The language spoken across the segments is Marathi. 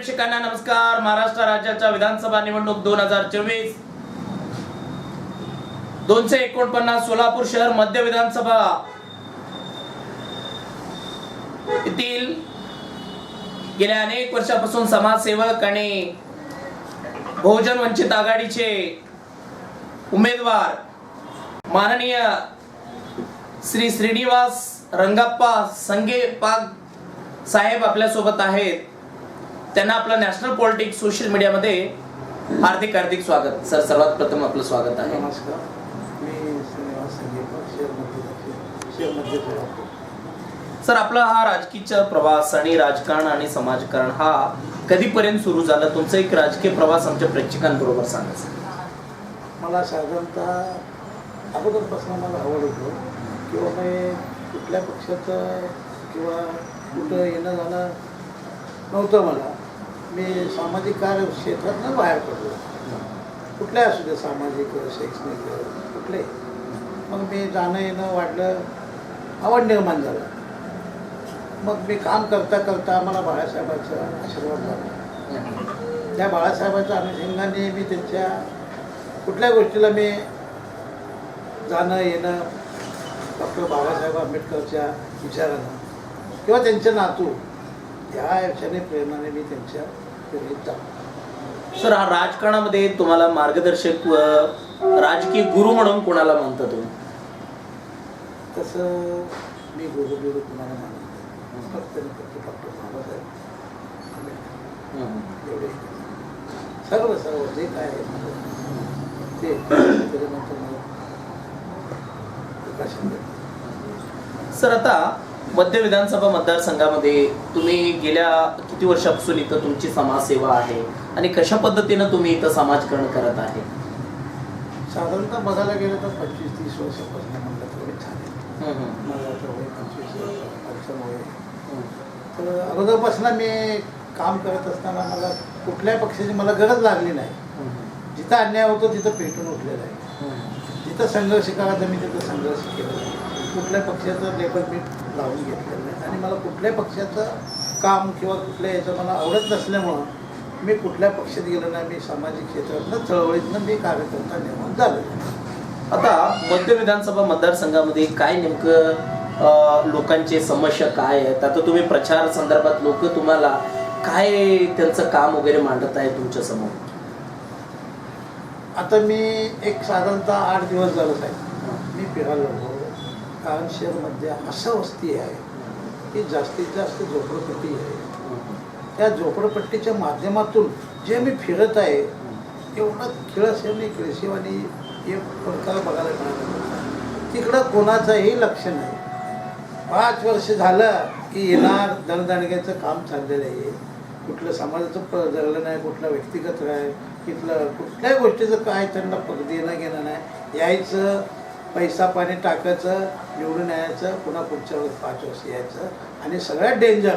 प्रेक्षकांना नमस्कार. महाराष्ट्र राज्याच्या विधानसभा निवडणूक दोन हजार चोवीस. दोनशे एकोणपन्नास सोलापूर शहर मध्य विधानसभा येथील गेल्या अनेक वर्षापासून समाजसेवक आणि बहुजन वंचित आघाडीचे उमेदवार माननीय श्री श्रीनिवास रंगाप्पा संगे पाग साहेब आपल्यासोबत आहेत. त्यांना आपलं नॅशनल पॉलिटिक्स सोशल मीडियामध्ये हार्दिक हार्दिक स्वागत. सर सर्वात प्रथम आपलं स्वागत आहे. सर आपला हा राजकीय प्रवास आणि राजकारण आणि समाजकारण हा कधीपर्यंत सुरू झाला? तुमचा एक राजकीय प्रवास आमच्या प्रेक्षकांबरोबर सांगा सर. मला साधारणतः अगोदरपासून मला आवड होतं किंवा मी कुठल्या पक्षाचं किंवा कुठं येणं जाणं नव्हतं मला. मी सामाजिक कार्य क्षेत्रातनं बाहेर पडलो. कुठल्या असू दे सामाजिक शैक्षणिक कुठले. मग मी जाणं येणं वाढलं आवड निर्माण झालं. मग मी काम करता करता मला बाळासाहेबांचा आशीर्वाद झाला. त्या बाळासाहेबांच्या अनुषंगाने मी त्यांच्या कुठल्या गोष्टीला मी जाणं येणं डॉक्टर बाबासाहेब आंबेडकरच्या विचारानं किंवा त्यांचे नातू ह्या याच्याने प्रेरणाने मी त्यांच्या प्रेरित सर हा राजकारणामध्ये तुम्हाला मार्गदर्शक राजकीय गुरु म्हणून कोणाला मानता तुम्ही? तसं मी गुरु बिरु कुणाला मानत फक्त फक्त बाबासाहेब एवढे सर्व सर्व जे काय आहे ते त्याच्यानंतर. सर आता मध्य विधानसभा मतदारसंघामध्ये तुम्ही गेल्या किती वर्षापासून इथं तुमची समाजसेवा आहे? आणि कशा पद्धतीनं तुम्ही इथं समाजकरण करत आहे? साधारणतः बघायला गेलं तर पंचवीस तीस वर्षापासून म्हणलं छान आहे मला पंचवीस तर अगोदरपासून मी काम करत असताना मला कुठल्याही पक्षाची मला गरज लागली नाही. जिथं अन्याय होतो तिथं पेटून उठलेलं आहे. जिथं संघर्ष करायचा मी तिथं संघर्ष केला कुठल्या पक्षाचं लेबल मी लावून घेतलेलं नाही. आणि मला कुठल्याही पक्षाचं काम किंवा कुठल्या याचं मला आवडत नसल्यामुळं मी कुठल्या पक्षात गेलो नाही मी सामाजिक क्षेत्रातनं चळवळीतनं मी कार्यकर्ता निर्माण झालो आता मध्य विधानसभा मतदारसंघामध्ये काय नेमकं लोकांचे समस्या काय आहेत? आता तुम्ही प्रचार संदर्भात लोक तुम्हाला काय त्यांचं काम वगैरे मांडत आहे तुमच्यासमोर? आता मी एक साधारणतः आठ दिवस झालं साहेब. मी फिरायला लागलो कारण शहरमध्ये असं वस्ती आहे की जास्तीत जास्त झोपडपट्टी आहे. त्या झोपडपट्टीच्या माध्यमातून जे मी फिरत आहे एवढं खिळसेवणी नाही खिळसेव हे प्रकार बघायला मिळालं. तिकडं कोणाचंही लक्ष नाही. पाच वर्ष झालं की येणार दणदणग्याचं काम चाललेलं आहे. कुठलं समाजाचं प जगलं नाही कुठलं व्यक्तिगत आहे तिथलं कुठल्याही गोष्टीचं काय त्यांना पग देणं घेणं नाही. यायचं पैसा पाणी टाकायचं निवडून यायचं पुन्हा पुढच्या वेळेस पाच वर्ष यायचं. आणि सगळ्यात डेंजर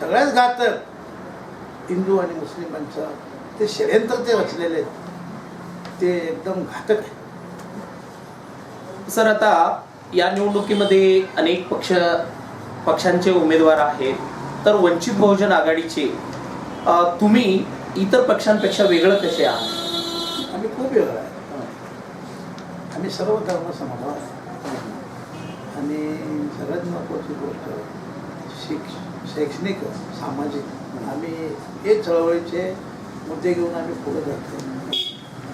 सगळ्यात घातक हिंदू आणि मुस्लिमांचं ते षडयंत्र ते रचलेले आहेत. ते एकदम घातक आहे सर आता या निवडणुकीमध्ये अनेक पक्ष पक्षांचे उमेदवार आहेत. तर वंचित बहुजन आघाडीचे तुम्ही इतर पक्षांपेक्षा वेगळं कसे आहात? आम्ही खूप वेगळं आहे. आम्ही सर्व धर्म समभाव आणि सगळ्यात महत्त्वाची गोष्ट शिक शैक्षणिक सामाजिक. आम्ही हे चळवळीचे मुद्दे घेऊन आम्ही पुढे जातो.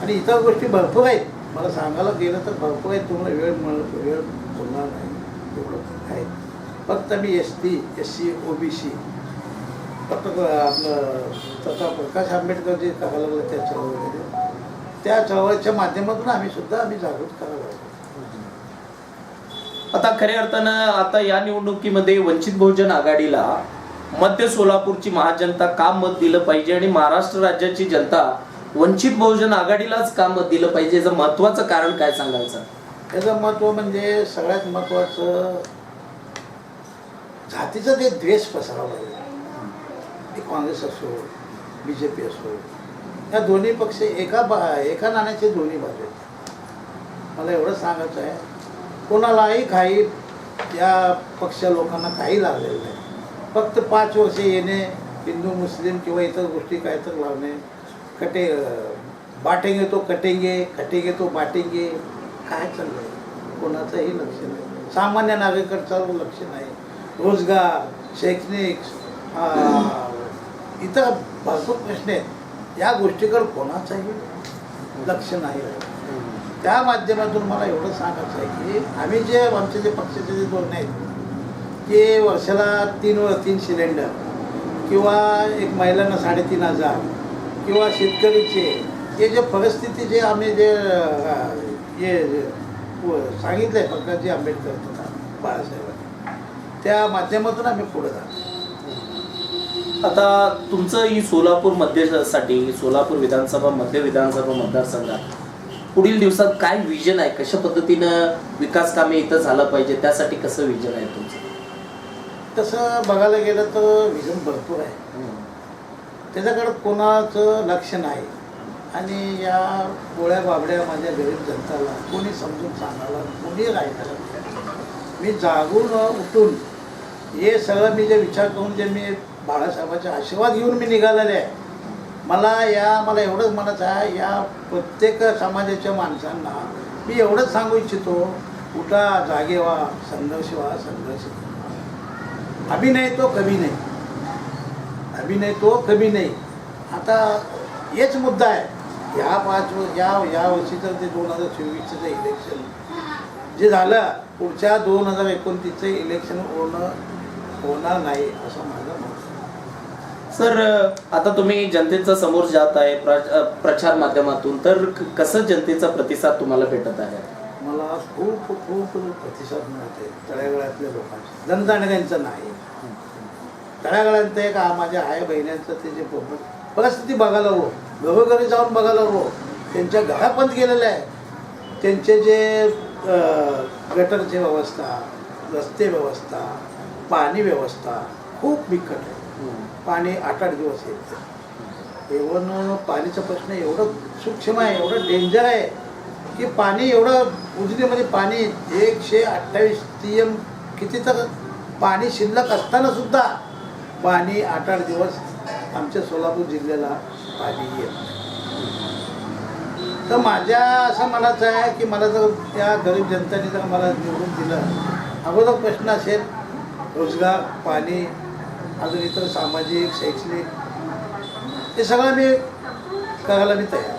आणि इतर गोष्टी भरपूर आहेत. मला सांगायला गेलं तर भरपूर आहेत. तुम्हाला वेळ मिळ वेळ बोलणार नाही. एवढं आहे फक्त मी S T S C O B C फक्त आपलं तथा प्रकाश आंबेडकर जे करायला लागलं त्या चळवळीमध्ये. त्या चळवळीच्या माध्यमातून आम्ही सुद्धा आम्ही जागृत करायला लागलो. आता खऱ्या अर्थानं आता या निवडणुकीमध्ये वंचित बहुजन आघाडीला मध्य सोलापूरची महाजनता का मत दिलं पाहिजे आणि महाराष्ट्र राज्याची जनता वंचित बहुजन आघाडीलाच का मत दिलं पाहिजे? याचं महत्वाचं कारण काय सांगायचं? त्याचं महत्त्व म्हणजे सगळ्यात महत्त्वाचं जातीचं ते द्वेष पसरावं लागलं. काँग्रेस असो बी जे पी असो या दोन्ही पक्ष एका बा एका नाण्याचे दोन्ही बाजू आहेत. मला एवढं सांगायचं आहे कोणालाही काही या पक्ष लोकांना काही लागलेलं नाही. फक्त पाच वर्ष येणे हिंदू मुस्लिम किंवा इतर गोष्टी काय तर लावणे. कटे बाटेंगे तो कटेंगे कटेंगे तो बाटेंगे. काय चाललं आहे कोणाचंही लक्ष नाही. सामान्य नागरिकांचं लक्ष नाही. रोजगार शैक्षणिक इतर भरपूर प्रश्न आहेत. या गोष्टीकडे कोणाचंही लक्ष नाही. त्या माध्यमातून मला एवढं सांगायचं आहे की आम्ही जे आमचे जे पक्षाचे जे धोरण आहेत की वर्षाला तीन व तीन सिलेंडर किंवा एक महिलांना साडेतीन हजार किंवा शेतकरीचे हे जे परिस्थिती जे आम्ही जे हे जे सांगितलं आहे पंकजी आंबेडकर तथा बाळासाहेबांनी त्या माध्यमातून आम्ही पुढे जातो आता तुमचं ही सोलापूर मध्यसाठी सोलापूर विधानसभा मध्य विधानसभा मतदारसंघात पुढील दिवसात काय विजन आहे? कशा पद्धतीनं विकास कामे इथं झालं पाहिजे? त्यासाठी कसं विजन आहे तुमचं? तसं बघायला गेलं तर विजन भरपूर आहे. त्याच्याकडं कोणाचं लक्ष नाही. आणि या गोळ्या बाबड्या माझ्या गरीब जनताला कोणी समजून सांगायला कोणी राहिलं मी जागून उठून हे सगळं मी जे विचार करून जे मी बाळासाहेबाचे आशीर्वाद घेऊन मी निघालेले आहे. मला या मला एवढंच म्हणायचं आहे या प्रत्येक समाजाच्या माणसांना मी एवढंच सांगू इच्छितो उठा जागे व्हा संघर्ष व्हा संघर्ष अभिनय तो कमी नाही. अभिनय तो कमी नाही. आता हेच मुद्दा आहे. या पाच या या वर्षीचं ते दोन हजार चोवीसचं जे इलेक्शन जे झालं पुढच्या दोन हजार एकोणतीसचं इलेक्शन होणं होणार नाही असं माझं मत आहे. सर आता तुम्ही जनतेच्या समोर जात आहे प्र- प्रचार माध्यमातून तर क- कसं जनतेचा प्रतिसाद तुम्हाला भेटत आहे? मला खूप खूप प्रतिसाद मिळते तळ्यागळ्यातल्या लोकांचा. जनजाणग्यांचं नाही. तळ्यागळ्यात एक माझ्या आई बहिण्यांचं ते जे परिस्थिती बघायला हो घरोघरी जाऊन बघायला हो त्यांच्या घरा बंद गेलेल्या आहे. त्यांचे जे गटरची व्यवस्था रस्ते व्यवस्था पाणी व्यवस्था खूप बिकट आहे. पाणी आठ आठ दिवस येत. एवढं पाणीचा प्रश्न एवढं सूक्ष्म आहे एवढं डेंजर आहे की पाणी एवढं उजनीमध्ये पाणी एकशे अठ्ठावीस टी एम किती तर पाणी शिल्लक असताना सुद्धा पाणी आठ आठ दिवस आमच्या सोलापूर जिल्ह्याला पाणी येत तर माझ्या असं म्हणायचं आहे की मला जर त्या गरीब जनतेने जर मला निवडून दिलं अगोदर प्रश्न असेल रोजगार पाणी अजून इतर सामाजिक शैक्षणिक हे सगळं मी करायला मी तयार.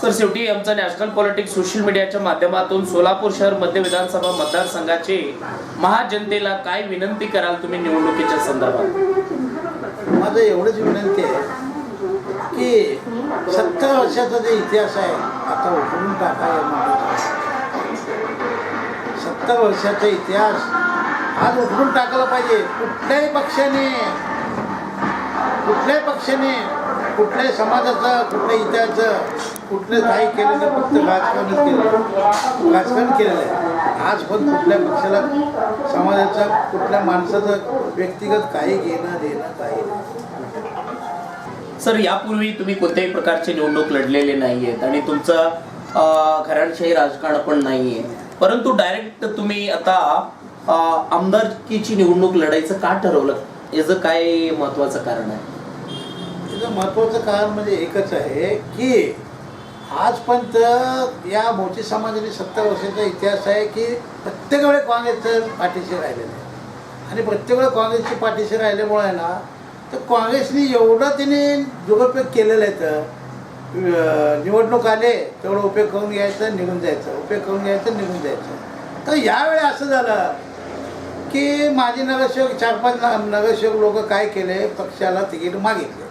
सर शेवटी आमचं नॅशनल पॉलिटिक्स सोशल मीडियाच्या माध्यमातून सोलापूर शहर मध्य विधानसभा मतदारसंघाचे महाजनतेला काय विनंती कराल तुम्ही निवडणुकीच्या संदर्भात माझं एवढंच विनंती आहे की सत्तर वर्षाचा जे इतिहास आहे आता उठवून टाका या सत्तर वर्षाचा इतिहास आज उठवून टाकायला पाहिजे. कुठल्याही पक्षाने कुठल्याही पक्षाने कुठल्याही समाजाचं कुठल्या इतिहासाचं कुठलं काही केलं नाही फक्त राजकारणच केलं राजकारण केलेलं आहे. आज पण कुठल्या पक्षाला समाजाचं कुठल्या माणसाचं व्यक्तिगत काही घेणं देणं काही सर यापूर्वी तुम्ही कोणत्याही प्रकारचे निवडणूक लढलेले नाही आहेत आणि तुमचं अं, घराणशाही राजकारण पण नाही आहे परंतु डायरेक्ट तुम्ही आता आमदारकीची निवडणूक लढायचं का ठरवलं? याचं काय महत्वाचं कारण आहे? त्याचं महत्त्वाचं कारण म्हणजे एकच आहे की आजपर्यंत या मोठी समाजाने सत्तर वर्षाचा इतिहास आहे की प्रत्येक वेळी काँग्रेसचं पाठीशी राहिलेलं आहे. आणि प्रत्येक वेळेस काँग्रेसची पाठीशी राहिल्यामुळे आहे ना तर काँग्रेसने एवढं तिने दुरुपयोग केलेला आहे तर निवडणूक आले तेवढं उपयोग करून घ्यायचं निघून जायचं. उपयोग करून घ्यायचं निघून जायचं. तर यावेळी असं झालं की माझे नगरसेवक चार पाच नगरसेवक लोक काय केले पक्षाला तिकीट मागितले.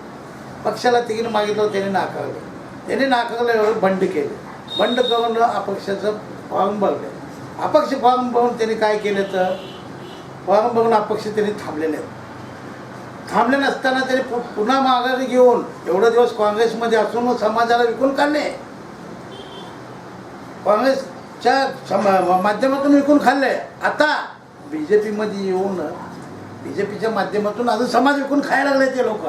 पक्षाला तिकीट मागितलं त्याने नाकारलं. त्याने नाकारल्यावर बंड केले. बंड करून अपक्षाचं फॉर्म भरले. अपक्ष फॉर्म भरून त्यांनी काय केलं तर फॉर्म भरून अपक्ष त्यांनी थांबलेले थांबले नसताना त्याने पु- पुन्हा माघारी घेऊन एवढे दिवस काँग्रेसमध्ये असून समाजाला विकून काढले काँग्रेसच्या सम- माध्यमातून विकून खाल्ले. आता बी जे पीमध्ये येऊन बी जे पीच्या माध्यमातून अजून समाज विकून खायला लागले ते लोक.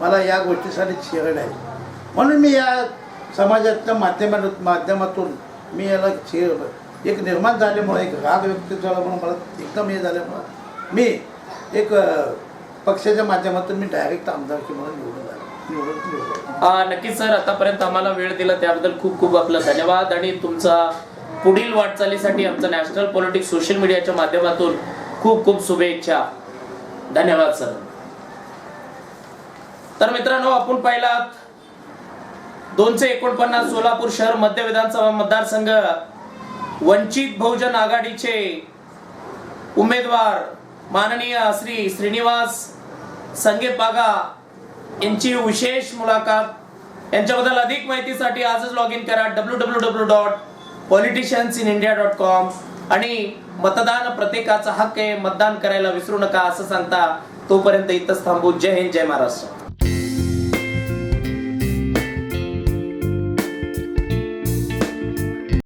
मला या गोष्टीसाठी छेड आहे म्हणून मी या समाजाच्या माध्यमा माध्यमातून मी याला छेड एक निर्माण झाल्यामुळे एक राग व्यक्त झाल्यामुळे मला एकदम हे झाल्यामुळं मी एक पक्षाच्या माध्यमातून मी डायरेक्ट आमदारकी म्हणून निवडून आलो. निवडून नक्कीच सर. आतापर्यंत आम्हाला वेळ दिला त्याबद्दल खूप खूप आपलं धन्यवाद आणि तुमचा पुढील वाटचालीसाठी आमचं नॅशनल पॉलिटिक्स सोशल मीडियाच्या माध्यमातून खूप खूप शुभेच्छा. धन्यवाद सर. तर मित्रांनो आपण पाहिला दोनशे एकोणपन्नास सोलापूर शहर मध्य विधानसभा मतदारसंघ वंचित बहुजन आघाडीचे उमेदवार माननीय श्री श्रीनिवास संगे पागा यांची विशेष मुलाखत. यांच्याबद्दल अधिक माहितीसाठी आजच लॉग इन करा W W W dot politicians in India dot com आणि मतदान प्रत्येकाचा हक्क आहे मतदान करायला विसरू नका असं सांगता तोपर्यंत इथंच थांबू. जय हिंद जय महाराष्ट्र.